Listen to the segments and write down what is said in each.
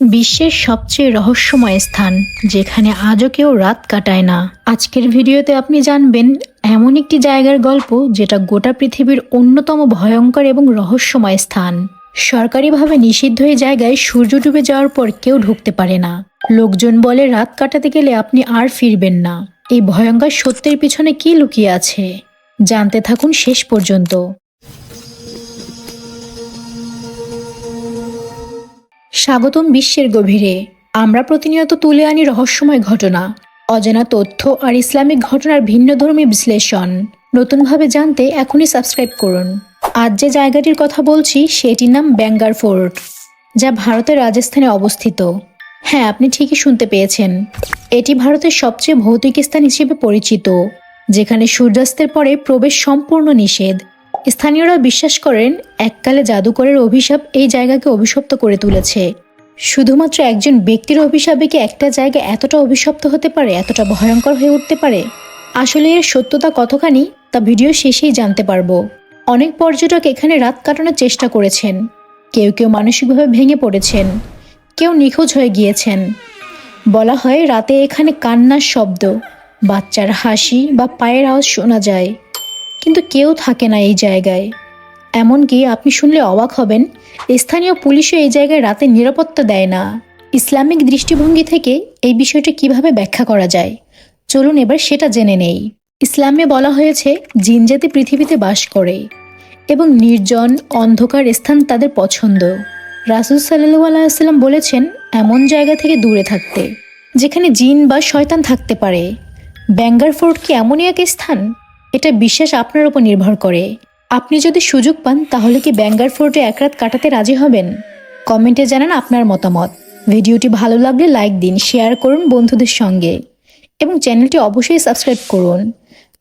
বিশ্বের সবচেয়ে রহস্যময় স্থান, যেখানে আজও কেউ রাত কাটায় না। আজকের ভিডিওতে আপনি জানবেন, এমন একটি জায়গার গল্প যেটা গোটা পৃথিবীর অন্যতম ভয়ঙ্কর এবং রহস্যময় স্থান। সরকারিভাবে নিষিদ্ধ এই জায়গায় সূর্য ডুবে যাওয়ার পর কেউ ঢুকতে পারে না। লোকজন বলে, রাত কাটাতে গেলে আপনি আর ফিরবেন না। এই ভয়ঙ্কর সত্যের পিছনে কি লুকিয়ে আছে? জানতে থাকুন শেষ পর্যন্ত। স্বাগতম বিশ্বের গভীরে। আমরা প্রতিনিয়ত তুলে আনি রহস্যময় ঘটনা, অজানা তথ্য আর ইসলামিক ঘটনার ভিন্নধর্মী বিশ্লেষণ। নতুনভাবে জানতে এখনই সাবস্ক্রাইব করুন। আজ যে জায়গাটির কথা বলছি, সেটির নাম ব্যাঙ্গার ফোর্ট, যা ভারতের রাজস্থানে অবস্থিত। হ্যাঁ আপনি ঠিকই শুনতে পেয়েছেন। এটি ভারতের সবচেয়ে ভৌতিক স্থান হিসেবে পরিচিত, যেখানে সূর্যাস্তের পরে প্রবেশ সম্পূর্ণ নিষেধ। স্থানীয়রা বিশ্বাস করেন, এককালে জাদুকরের অভিশাপ এই জায়গাকে অভিশপ্ত করে তুলেছে। শুধুমাত্র একজন ব্যক্তির অভিশাপে কি একটা জায়গা এতটা অভিশপ্ত হতে পারে, এতটা ভয়ঙ্কর হয়ে উঠতে পারে? আসলে এর সত্যতা কতখানি, তা ভিডিও শেষেই জানতে পারব। অনেক পর্যটক এখানে রাত কাটানোর চেষ্টা করেছেন। কেউ কেউ মানসিকভাবে ভেঙে পড়েছেন। কেউ নিখোঁজ হয়ে গিয়েছেন। বলা হয়, রাতে এখানে কান্নার শব্দ। বাচ্চার হাসি বা পায়ের আওয়াজ শোনা যায়। কিন্তু কেউ থাকে না এই জায়গায়। এমনকি আপনি শুনলে অবাক হবেন, স্থানীয় পুলিশও এই জায়গায় রাতে নিরাপত্তা দেয় না। ইসলামিক দৃষ্টিভঙ্গি থেকে এই বিষয়টা কীভাবে ব্যাখ্যা করা যায়? চলুন এবার সেটা জেনে নেই। ইসলামে বলা হয়েছে জিনজাতি পৃথিবীতে বাস করে এবং নির্জন, অন্ধকার স্থান তাদের পছন্দ। রাসুল সাল্লু আলাইসাল্লাম বলেছেন, এমন জায়গা থেকে দূরে থাকতে, যেখানে জিন বা শয়তান থাকতে পারে। ব্যাঙ্গার ফোর্ট কি এমনই এক স্থান? এটা বিশ্বাস আপনার উপর নির্ভর করে। আপনি যদি সুযোগ পান, তাহলে কি ব্যাঙ্গার ফোর্টে এক রাত কাটাতে রাজি হবেন? কমেন্টে জানান আপনার মতামত। ভিডিওটি ভালো লাগলে লাইক দিন, শেয়ার করুন বন্ধুদের সঙ্গে। এবং চ্যানেলটি অবশ্যই সাবস্ক্রাইব করুন।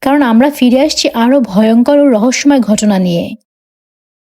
কারণ আমরা ফিরে আসছি আরও ভয়ঙ্কর ও রহস্যময় ঘটনা নিয়ে।